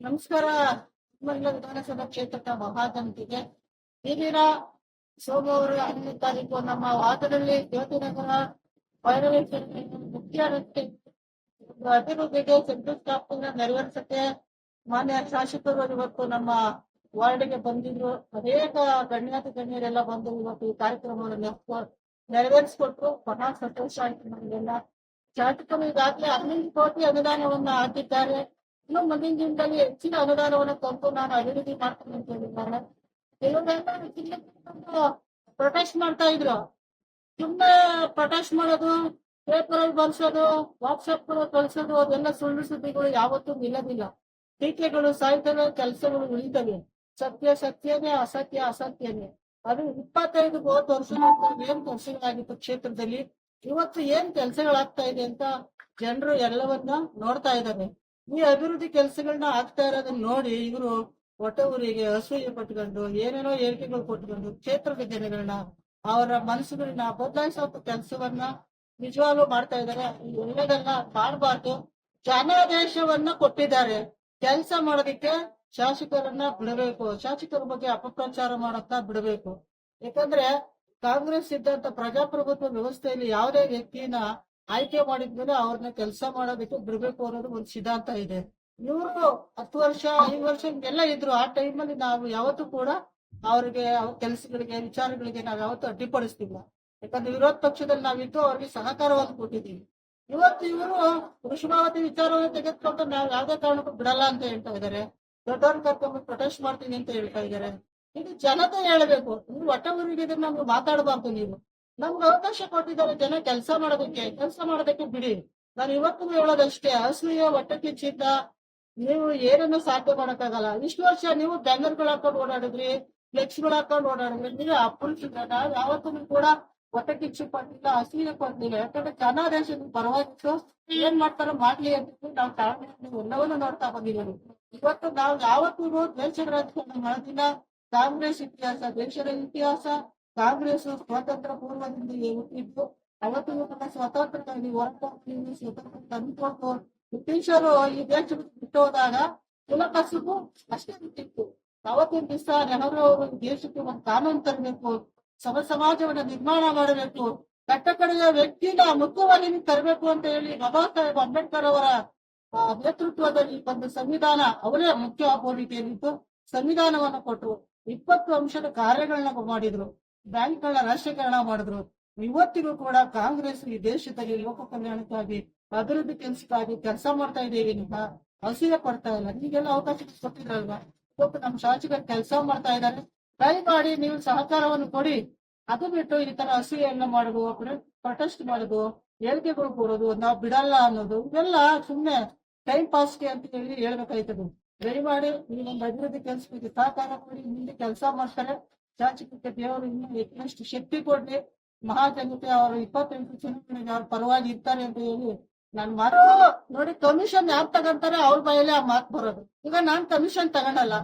ನಮಸ್ಕಾರ. ಮಂಡಲ ವಿಧಾನಸಭಾ ಕ್ಷೇತ್ರದ ಮಹಾದಂತಿಗೆ ಇಂದಿನ ದಿನ ಸೋಮವಾರ ಹನ್ನೊಂದು ತಾರೀಕು ನಮ್ಮ ವಾದದಲ್ಲಿ ಜ್ಯೋತಿನಗರ ಮುಖ್ಯ ರಸ್ತೆ ಅಭಿವೃದ್ಧಿಗೆ ಶಂಕುಸ್ಥಾಪನೆ ನೆರವೇರಿಸಕ್ಕೆ ಮಾನ್ಯ ಶಾಸಕರು ಇವತ್ತು ನಮ್ಮ ವಾರ್ಡ್ಗೆ ಬಂದಿದ್ರು. ಅನೇಕ ಗಣ್ಯಾತಿ ಗಣ್ಯರೆಲ್ಲ ಬಂದು ಇವತ್ತು ಈ ಕಾರ್ಯಕ್ರಮವನ್ನು ನೆರವೇರಿಸಿಕೊಟ್ರು. ಬಹಳ ಸಂತೋಷ ಆಯ್ತು ನಮಗೆಲ್ಲ. ಶಾಸಕರು ಈಗಾಗಲೇ ಹನ್ನೊಂದು ಕೋಟಿ ಅನುದಾನವನ್ನ ಹಾಕಿದ್ದಾರೆ. ಇನ್ನು ಮುಂದಿನ ದಿನದಲ್ಲಿ ಹೆಚ್ಚಿನ ಅನುದಾನವನ್ನು ತಂದು ನಾನು ಅಭಿವೃದ್ಧಿ ಮಾಡ್ತೀನಿ ಅಂತ ಹೇಳಿದ್ದಾರೆ. ಪ್ರೊಟೆಸ್ಟ್ ಮಾಡ್ತಾ ಇದ್ರು. ಸುಮ್ಮನೆ ಪ್ರೊಟೆಸ್ಟ್ ಮಾಡೋದು ಪೇಪರ್ ಅಲ್ಲಿ ಬಳಸೋದು ವಾಟ್ಸ್ಆಪ್ ಕಳಿಸೋದು ಅದೆಲ್ಲ ಸುಳ್ಳು ಸುದ್ದಿಗಳು ಯಾವತ್ತೂ ನಿಲ್ಲದಿಲ್ಲ. ಟೀಕೆಗಳು, ಸಾಯ್ತವೆ, ಕೆಲಸಗಳು ಉಳಿತವೆ. ಸತ್ಯ ಸತ್ಯನೇ ಅಸತ್ಯ ಅಸತ್ಯನೇ ಅದು ಇಪ್ಪತ್ತೈದು, ಮೂವತ್ತು ವರ್ಷ ಏನ್ ಕೆಲಸಗಳಾಗಿತ್ತು ಕ್ಷೇತ್ರದಲ್ಲಿ? ಇವತ್ತು ಏನ್ ಕೆಲಸಗಳಾಗ್ತಾ ಇದೆ ಅಂತ ಜನರು ಎಲ್ಲವನ್ನ ನೋಡ್ತಾ ಇದ್ದಾರೆ. ಈ ಅಭಿವೃದ್ಧಿ ಕೆಲಸಗಳನ್ನ ಆಗ್ತಾ ಇರೋದನ್ನ ನೋಡಿ ಇವರು ಹೊಟ್ಟೆಊರಿಗೆ ಅಸೂಯೆ ಪಟ್ಕೊಂಡು ಏನೇನೋ ಹೇಳಿಕೆಗಳು ಕೊಟ್ಕೊಂಡು ಕ್ಷೇತ್ರದ ಜನಗಳನ್ನ ಅವರ ಮನಸ್ಸುಗಳನ್ನ ಬದಲಾಯಿಸೋ ಕೆಲಸವನ್ನ ನಿಜವಾಗ್ಲು ಮಾಡ್ತಾ ಇದ್ದಾರೆ. ಇದು ಒಳ್ಳೇದಲ್ಲ ಮಾಡಬಾರ್ದು. ಜನಾದೇಶವನ್ನ ಕೊಟ್ಟಿದ್ದಾರೆ. ಕೆಲಸ ಮಾಡೋದಿಕ್ಕೆ ಶಾಸಕರನ್ನ ಬಿಡಬೇಕು. ಶಾಸಕರ ಬಗ್ಗೆ ಅಪಪ್ರಚಾರ ಮಾಡತ್ತ ಬಿಡಬೇಕು. ಯಾಕಂದ್ರೆ ಕಾಂಗ್ರೆಸ್ ಇದ್ದಂತ ಪ್ರಜಾಪ್ರಭುತ್ವ ವ್ಯವಸ್ಥೆಯಲ್ಲಿ ಯಾವುದೇ ವ್ಯಕ್ತಿನ ಆಯ್ಕೆ ಮಾಡಿದ್ಮೇಲೆ ಅವ್ರನ್ನ ಕೆಲಸ ಮಾಡೋದಕ್ಕೆ ಬಿಡ್ಬೇಕು ಅನ್ನೋದು ಒಂದು ಸಿದ್ಧಾಂತ ಇದೆ. ಇವರು ಹತ್ತು ವರ್ಷ, ಐದು ವರ್ಷ ಹಿಂಗೆಲ್ಲ ಇದ್ರು. ಆ ಟೈಮಲ್ಲಿ ನಾವು ಯಾವತ್ತು ಕೂಡ ಅವ್ರಿಗೆ, ಅವ್ರ ಕೆಲಸಗಳಿಗೆ, ವಿಚಾರಗಳಿಗೆ ನಾವು ಯಾವತ್ತು ಅಡ್ಡಿಪಡಿಸ್ತಿಲ್ಲ. ಯಾಕಂದ್ರೆ ವಿರೋಧ ಪಕ್ಷದಲ್ಲಿ ನಾವಿದ್ದು ಅವ್ರಿಗೆ ಸಹಕಾರವನ್ನು ಕೊಟ್ಟಿದ್ದೀವಿ ಇವತ್ತು ಇವರು ಕೃಷ್ಣಾವತಿ ವಿಚಾರವನ್ನು ತೆಗೆದುಕೊಂಡು ನಾವು ಯಾವ್ದೇ ಕಾರಣಕ್ಕೂ ಬಿಡಲ್ಲ ಅಂತ ಹೇಳ್ತಾ ಇದ್ದಾರೆ. ದೊಡ್ಡವ್ರನ್ನ ಕರ್ಕೊಂಡು ಪ್ರೊಟೆಸ್ಟ್ ಮಾಡ್ತೀನಿ ಅಂತ ಹೇಳ್ತಾ ಇದ್ದಾರೆ. ಇದು ಜನತೆ ಹೇಳ್ಬೇಕು. ನೀವು ಒಟ್ಟ ಊರಿಗೆ ಇದನ್ನ ನಮ್ಗೆ ಮಾತಾಡಬಾರ್ದು ನೀವು. ನಮ್ಗೆ ಅವಕಾಶ ಕೊಟ್ಟಿದ್ದಾರೆ ಜನ ಕೆಲಸ ಮಾಡೋದಕ್ಕೆ. ಕೆಲಸ ಮಾಡೋದಕ್ಕೆ ಬಿಡಿ. ನಾನು ಇವತ್ತು ಹೇಳೋದಷ್ಟೇ ಅಸೂಯ ಹೊಟ್ಟೆ ಕಿಚ್ಚಿದ್ದ ನೀವು ಏನನ್ನು ಸಾಧ್ಯ ಮಾಡಕ್ಕಾಗಲ್ಲ. ಇಷ್ಟು ವರ್ಷ ನೀವು ಬ್ಯಾನರ್ಗಳು ಹಾಕೊಂಡು ಓಡಾಡಿದ್ರಿ, ಫ್ಲೆಕ್ಸ್ಗಳು ಹಾಕೊಂಡು ಓಡಾಡಿದ್ರಿ. ನೀವು ಅಪ್ಪಳಿಸಿದ್ರೆ ನಾವು ಯಾವತ್ತೂ ಕೂಡ ಹೊಟ್ಟೆ ಕಿಚ್ಚು ಪಟ್ಟಿಲ್ಲ ಅಸೂಯ ಕೊಟ್ಟಿಲ್ಲ ಯಾಕಂದ್ರೆ ಜನಾದೇಶದ ಪರವಾಗಿತ್ತು. ಏನ್ ಮಾಡ್ತಾರೋ ಮಾಡ್ಲಿ ಅಂತ ನಾವು ತಾಳ್ಮೆ ಎಲ್ಲವನ್ನೂ ನೋಡ್ತಾ ಬಂದಿದ್ದೀವಿ ಇವತ್ತು ನಾವು ಯಾವತ್ತೂ ದ್ವೇಷ ರಾಜಕಾರಣ ಮಾಡೋದಿಲ್ಲ. ಕಾಂಗ್ರೆಸ್ ಇತಿಹಾಸ, ದೇಶದ ಇತಿಹಾಸ ಕಾಂಗ್ರೆಸ್ ಸ್ವಾತಂತ್ರ್ಯ ಪೂರ್ವದಿಂದ ಹುಟ್ಟಿದ್ದು, ಅವತ್ತು ತನ್ನ ಸ್ವಾತಂತ್ರ್ಯದಲ್ಲಿ ಹೋರಾಟ ಮಾಡಿ ಸ್ವತಂತ್ರ ತಂದುಕೊಟ್ಟು ಬ್ರಿಟಿಷರು ಈ ದೇಶ ಬಿಟ್ಟು ಹೋದಾಗ ಕುಲಕಸುಬು ಅಷ್ಟೇ ಬಿಟ್ಟಿತ್ತು. ಅವತ್ತಿನ ದಿವಸ ನೆಹರು ಅವರು ದೇಶಕ್ಕೆ ಒಂದು ಕಾನೂನು ತರಬೇಕು, ಸಮ ಸಮಾಜವನ್ನ ನಿರ್ಮಾಣ ಮಾಡಬೇಕು ಕಟ್ಟಕಡೆಯ ವ್ಯಕ್ತಿನ ಮುಖ್ಯವಾಗಿ ತರಬೇಕು ಅಂತ ಹೇಳಿ ಬಾಬಾ ಸಾಹೇಬ್ ಅಂಬೇಡ್ಕರ್ ಅವರ ನೇತೃತ್ವದಲ್ಲಿ ಒಂದು ಸಂವಿಧಾನ ಅವರೇ ಮುಖ್ಯ ಭೂಮಿಕೆಯಲ್ಲಿದ್ದು ಸಂವಿಧಾನವನ್ನು ಕೊಟ್ಟರು. ಇಪ್ಪತ್ತು ಅಂಶದ ಕಾರ್ಯಗಳನ್ನ ಮಾಡಿದ್ರು. ಬ್ಯಾಂಕ್ಗಳನ್ನ ರಾಷ್ಟ್ರೀಕರಣ ಮಾಡಿದ್ರು. ಇವತ್ತಿಗೂ ಕೂಡ ಕಾಂಗ್ರೆಸ್ ಈ ದೇಶದಲ್ಲಿ ಲೋಕ ಕಲ್ಯಾಣಕ್ಕಾಗಿ ಅಭಿವೃದ್ಧಿ ಕೆಲಸಕ್ಕಾಗಿ ಕೆಲಸ ಮಾಡ್ತಾ ಇದ್ದೇವೆ ನಿಮ್ಮ ಅಸೂಯೆ ಕೊಡ್ತಾ ಇಲ್ಲ. ನಿಮಗೆಲ್ಲ ಅವಕಾಶ ಕೊಟ್ಟಿದ್ರಲ್ವಾ? ನಮ್ಮ ಶಾಸಕರು ಕೆಲಸ ಮಾಡ್ತಾ ಇದ್ದಾರೆ. ಟ್ರೈ ಮಾಡಿ ನೀವು ಸಹಕಾರವನ್ನು ಕೊಡಿ. ಅದು ಬಿಟ್ಟು ಈ ತರ ಹಸಿರೆಯನ್ನ ಮಾಡುದು ಪ್ರೊಟೆಸ್ಟ್ ಮಾಡುದು ಹೇಳಿಕೆಗಳು ಕೊಡೋದು, ನಾವು ಬಿಡಲ್ಲ ಅನ್ನೋದು, ಇವೆಲ್ಲ ಸುಮ್ಮನೆ ಟೈಮ್ ಪಾಸ್ಗೆ ಅಂತ ಹೇಳಿ ಹೇಳ್ಬೇಕಾಯ್ತದೆ. ದಯಮಾಡಿ ನೀವೊಂದು ಅಭಿವೃದ್ಧಿ ಕೆಲಸಕ್ಕೆ ಸಹಕಾರ ಕೊಡಿ. ಮುಂದೆ ಕೆಲಸ ಮಾಡ್ತಾರೆ. ಶಾಸಕಕ್ಕೆ ದೇವರು ಇನ್ನೂ ಹೆಚ್ಚಿನಷ್ಟು ಶಕ್ತಿ ಕೊಡ್ಲಿ? ಮಹಾಜನತೆ ಅವರು ಇಪ್ಪತ್ತೆಂಟು ಚುನಾವಣೆಗೆ ಅವ್ರ ಪರವಾಗಿ ಇರ್ತಾರೆ ಅಂತ ಹೇಳಿ ನಾನು ಮಾತು ನೋಡಿ ಕಮಿಷನ್ ಯಾರು ತಗೊಂತಾರೆ ಅವ್ರ ಬಾಯಲ್ಲಿ ಆ ಮಾತು ಬರೋದು. ಈಗ ನಾನ್ ಕಮಿಷನ್ ತಗೊಳಲ್ಲ.